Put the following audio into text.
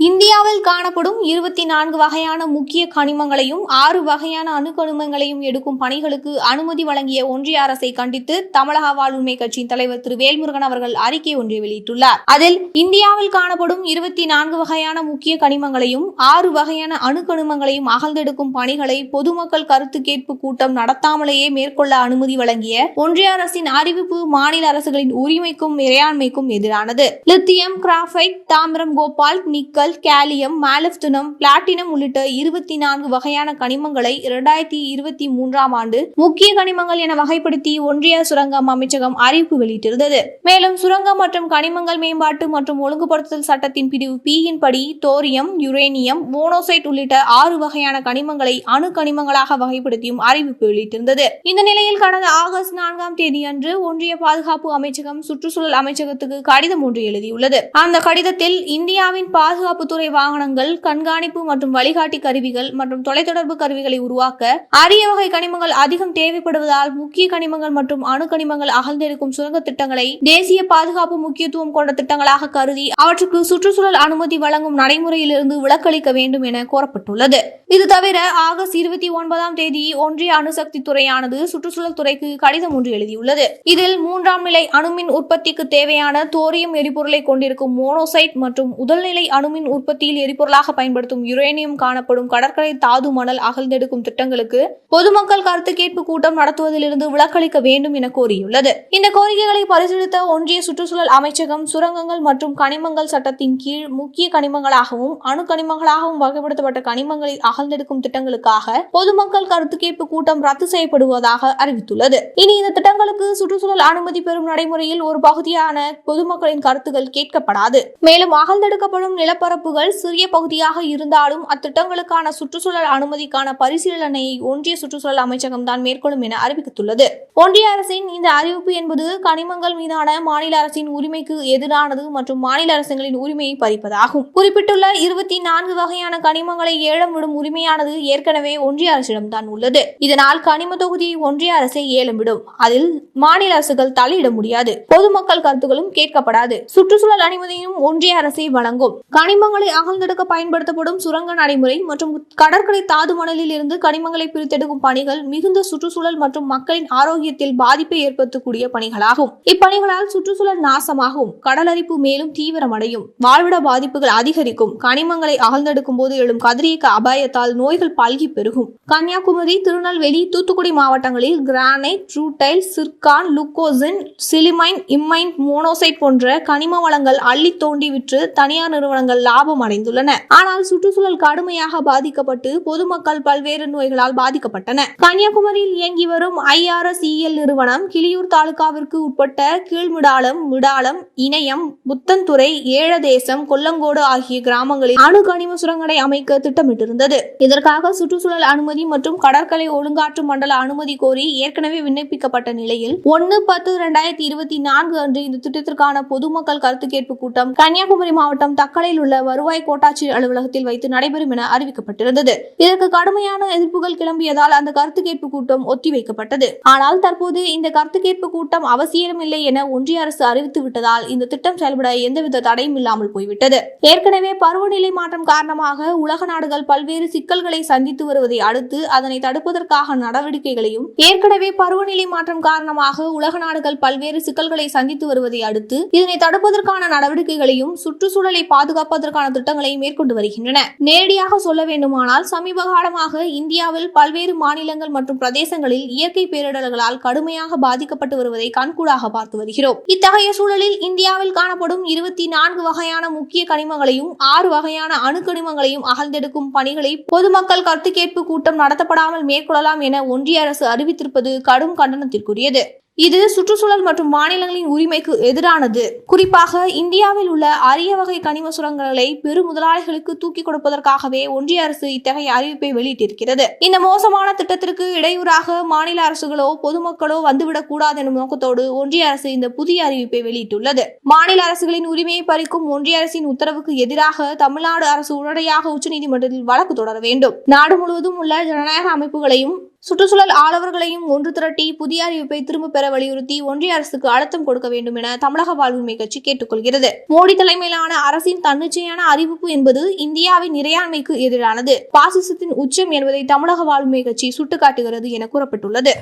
இந்தியாவில் காணப்படும் இருபத்தி நான்கு வகையான முக்கிய கனிமங்களையும் ஆறு வகையான அணுக்கனிமங்களையும் எடுக்கும் பணிகளுக்கு அனுமதி வழங்கிய ஒன்றிய அரசை கண்டித்து தமிழக வாழ்வுரிமை கட்சியின் தலைவர் திரு வேல்முருகன் அவர்கள் அறிக்கை ஒன்றை வெளியிட்டுள்ளார். அதில் இந்தியாவில் காணப்படும் இருபத்தி நான்கு வகையான முக்கிய கனிமங்களையும் ஆறு வகையான அணுக்கனிமங்களையும் அகழ்ந்தெடுக்கும் பணிகளை பொதுமக்கள் கருத்து கேட்பு கூட்டம் நடத்தாமலேயே மேற்கொள்ள அனுமதி வழங்கிய ஒன்றிய அரசின் அறிவிப்பு மாநில அரசுகளின் உரிமைக்கும் இறையாண்மைக்கும் எதிரானது. லித்தியம் கிராஃபைட் தாமிரம் cobalt nickel gallium molybdenum platinum உள்ளிட்ட இருபத்தி நான்கு வகையான கனிமங்களை இரண்டாயிரத்தி இருபத்தி மூன்றாம் ஆண்டு முக்கிய கனிமங்கள் என வகைப்படுத்தி ஒன்றிய சுரங்கம் அமைச்சகம் அறிவிப்பு வெளியிட்டிருந்தது. மேலும் சுரங்கம் மற்றும் கனிமங்கள் மேம்பாட்டு மற்றும் ஒழுங்குபடுத்துதல் சட்டத்தின் பிரிவு பி படி தோரியம் யுரேனியம் மோனோசைட் உள்ளிட்ட ஆறு வகையான கனிமங்களை அணு கனிமங்களாக வகைப்படுத்தியும் அறிவிப்பு வெளியிட்டிருந்தது. இந்த நிலையில் கடந்த ஆகஸ்ட் நான்காம் தேதியன்று ஒன்றிய பாதுகாப்பு அமைச்சகம் சுற்றுச்சூழல் அமைச்சகத்துக்கு கடிதம் ஒன்று எழுதியுள்ளது. அந்த கடிதத்தில் இந்தியாவின் பாதுகாப்பு பாதுகாப்புத்துறை வாகனங்கள் கண்காணிப்பு மற்றும் வழிகாட்டி கருவிகள் மற்றும் தொலைத்தொடர்பு கருவிகளை உருவாக்க அரிய வகை கனிமங்கள் அதிகம் தேவைப்படுவதால் முக்கிய கனிமங்கள் மற்றும் அணு கனிமங்கள் அகழ்ந்தெடுக்கும் சுரங்க திட்டங்களை தேசிய பாதுகாப்பு முக்கியத்துவம் கொண்ட திட்டங்களாக கருதி அவற்றுக்கு சுற்றுச்சூழல் அனுமதி வழங்கும் நடைமுறையிலிருந்து விலக்களிக்க வேண்டும் என கோரப்பட்டுள்ளது. இது தவிர ஆகஸ்ட் இருபத்தி ஒன்பதாம் தேதி ஒன்றிய அணுசக்தி துறையானது சுற்றுச்சூழல் துறைக்கு கடிதம் ஒன்று எழுதியுள்ளது. இதில் மூன்றாம் நிலை அணுமின் உற்பத்திக்கு தேவையான தோரியம் எரிபொருளை கொண்டிருக்கும் மோனோசைட் மற்றும் உடல்நிலை அணுமின் உற்பத்தியில் எரிபொருளாக பயன்படுத்தும் யுரேனியம் காணப்படும் கடற்கரை தாது மணல் அகழ்ந்தெடுக்கும் திட்டங்களுக்கு பொதுமக்கள் கருத்து கேட்பு கூட்டம் நடத்துவதிலிருந்து விலக்களிக்க வேண்டும் என கோரியுள்ளது. இந்த கோரிக்கைகளை பரிசீலித்த ஒன்றிய சுற்றுச்சூழல் அமைச்சகம் சுரங்கங்கள் மற்றும் கனிமங்கள் சட்டத்தின் கீழ் முக்கிய கனிமங்களாகவும் அணு கனிமங்களாகவும் வகைப்படுத்தப்பட்ட கனிமங்களில் அகழ்ந்தெடுக்கும் திட்டங்களுக்காக பொதுமக்கள் கருத்து கேட்பு கூட்டம் ரத்து செய்யப்படுவதாக அறிவித்துள்ளது. இனி இந்த திட்டங்களுக்கு சுற்றுச்சூழல் அனுமதி பெறும் நடைமுறையில் ஒரு பகுதியான பொதுமக்களின் கருத்துகள் கேட்கப்படாது. மேலும் அகழ்ந்தெடுக்கப்படும் நிலப்பரப்புகள் சிறிய பகுதியாக இருந்தாலும் அத்திட்டங்களுக்கான சுற்றுச்சூழல் அனுமதிக்கான பரிசீலனையை ஒன்றிய சுற்றுச்சூழல் அமைச்சகம் தான் மேற்கொள்ளும் என அறிவித்துள்ளது. ஒன்றிய அரசின் இந்த அறிவிப்பு என்பது கனிமங்கள் மீதான மாநில அரசின் உரிமைக்கு எதிரானது மற்றும் மாநில அரசுகளின் உரிமையை பறிப்பதாகும். குறிப்பிட்டுள்ள இருபத்தி நான்கு வகையான கனிமங்களை ஏழம் விடும் உரிமையானது ஏற்கனவே ஒன்றிய அரசிடம்தான் உள்ளது. இதனால் கனிம தொகுதியை ஒன்றிய அரசை ஏலமிடும். அதில் மாநில அரசுகள் தலையிட முடியாது. பொதுமக்கள் கருத்துகளும் கேட்கப்படாது. சுற்றுச்சூழல் அனுமதியும் ஒன்றிய அரசை வழங்கும். கனிமங்களை அகழ்ந்தெடுக்க பயன்படுத்தப்படும் சுரங்க நடைமுறை மற்றும் கடற்கரை தாது மணலில் இருந்து கனிமங்களை பிரித்தெடுக்கும் பணிகள் மிகுந்த சுற்றுச்சூழல் மற்றும் மக்களின் ஆரோக்கியத்தில் பாதிப்பை ஏற்படுத்தக்கூடிய பணிகளாகும். இப்பணிகளால் சுற்றுச்சூழல் நாசமாகும். கடலரிப்பு மேலும் தீவிரமடையும். வாழ்விட பாதிப்புகள் அதிகரிக்கும். கனிமங்களை அகழ்ந்தெடுக்கும் போது எழும் கதிரியக்க அபாயத்தால் நோய்கள் பல்கி பெருகும். கன்னியாகுமரி திருநெல்வேலி தூத்துக்குடி மாவட்டங்களில் granite rutile zircon leucoxene sillimanite இம்மைன் monazite போன்ற கனிம வளங்கள் அள்ளி தோண்டி விற்று தனியார் நிறுவனங்கள் லாபம் அடைந்துள்ளன. ஆனால் சுற்றுச்சூழல் கடுமையாக பாதிக்கப்பட்டு பொதுமக்கள் பல்வேறு நோய்களால் பாதிக்கப்பட்டன. கன்னியாகுமரியில் இயங்கி வரும் ஐஆர்எஸ்இஎல் நிறுவனம் கிளியூர் தாலுகாவிற்கு உட்பட்ட கீழ்மிடாலம் மிடாலம் இணையம் புத்தன்துறை ஏழதேசம் கொல்லங்கோடு ஆகிய கிராமங்களில் அணு கனிம சுரங்கனை அமைக்க திட்டமிட்டிருந்தது. இதற்காக சுற்றுச்சூழல் அனுமதி மற்றும் கடற்கரை ஒழுங்காற்று மண்டல அனுமதி கோரி ஏற்கனவே விண்ணப்பிக்கப்பட்ட நிலையில் ஒன்னு பத்து இரண்டாயிரத்தி இருபத்தி நான்கு அன்று இந்த திட்டத்திற்கான பொதுமக்கள் கருத்து கேட்பு கூட்டம் கன்னியாகுமரி மாவட்டம் தக்கலையில் உள்ள வருவாய் கோட்டாட்சியர் அலுவலகத்தில் வைத்து நடைபெறும் என அறிவிக்கப்பட்டிருந்தது. இதற்கு கடுமையான எதிர்ப்புகள் கிளம்பியதால் அந்த கருத்து கேட்பு கூட்டம் ஒத்திவைக்கப்பட்டது. ஆனால் தற்போது இந்த கருத்து கேட்பு கூட்டம் அவசியம் இல்லை என ஒன்றிய அரசு அறிவித்து விட்டதால் இந்த திட்டம் செயல்பட எந்தவித தடையும் இல்லாமல் போய்விட்டது. ஏற்கனவே பருவநிலை மாற்றம் காரணமாக உலக நாடுகள் பல்வேறு சிக்கல்களை சந்தித்து வருவதை அடுத்து அதனை தடுப்பதற்காக நடவடிக்கைகளையும் ஏற்கனவே பருவநிலை மாற்றம் காரணமாக உலக நாடுகள் பல்வேறு சிக்கல்களை சந்தித்து வருவதை அடுத்து இதனை தடுப்பதற்கான நடவடிக்கைகளையும் சுற்றுச்சூழலை பாதுகாப்பதற்கான திட்டங்களை மேற்கொண்டு வருகின்றன. நேரடியாக சொல்ல வேண்டுமானால் சமீப காலமாக இந்தியாவில் பல்வேறு மாநிலங்கள் மற்றும் பிரதேசங்களில் இயற்கை பேரிடர்களால் கடுமையாக பாதிக்கப்பட்டு வருவதை கண்கூடாக பார்த்து வருகிறோம். இத்தகைய சூழலில் இந்தியாவில் காணப்படும் இருபத்தி நான்கு வகையான முக்கிய கனிமங்களையும் ஆறு வகையான அணுக்கனிமங்களையும் அகழ்ந்தெடுக்கும் பணிகளை பொதுமக்கள் கருத்து கேட்பு கூட்டம் நடத்தப்படாமல் மேற்கொள்ளலாம் என ஒன்றிய அரசு அறிவித்திருப்பது கடும் கண்டனத்திற்குரியது. இது சுற்றுச்சூழல் மற்றும் மாநிலங்களின் உரிமைக்கு எதிரானது. குறிப்பாக இந்தியாவில் உள்ள அரிய வகை கனிம சுரங்கங்களை பெரு முதலாளிகளுக்கு தூக்கி கொடுப்பதற்காகவே ஒன்றிய அரசு இத்தகைய அறிவிப்பை வெளியிட்டிருக்கிறது. இந்த மோசமான திட்டத்திற்கு இடையூறாக மாநில அரசுகளோ பொதுமக்களோ வந்துவிடக் கூடாது எனும் நோக்கத்தோடு ஒன்றிய அரசு இந்த புதிய அறிவிப்பை வெளியிட்டுள்ளது. மாநில அரசுகளின் உரிமையை பறிக்கும் ஒன்றிய அரசின் உத்தரவுக்கு எதிராக தமிழ்நாடு அரசு உடனடியாக உச்சநீதிமன்றத்தில் வழக்கு தொடர வேண்டும். நாடு முழுவதும் உள்ள ஜனநாயக அமைப்புகளையும் சுற்றுச்சூழல் ஆளவர்களையும் ஒன்று திரட்டி புதிய அறிவிப்பை திரும்பப் பெற வலியுறுத்தி ஒன்றிய அரசுக்கு அழுத்தம் கொடுக்க வேண்டும் என தமிழக வாழ்வுரிமை கட்சி கேட்டுக்கொள்கிறது. மோடி தலைமையிலான அரசின் தன்னிச்சையான அறிவிப்பு என்பது இந்தியாவின் இறையாண்மைக்கு எதிரானது. பாசிசத்தின் உச்சம் என்பதை தமிழக வாழ்வுரிமை கட்சி சுட்டிக்காட்டுகிறது என கூறப்பட்டுள்ளது.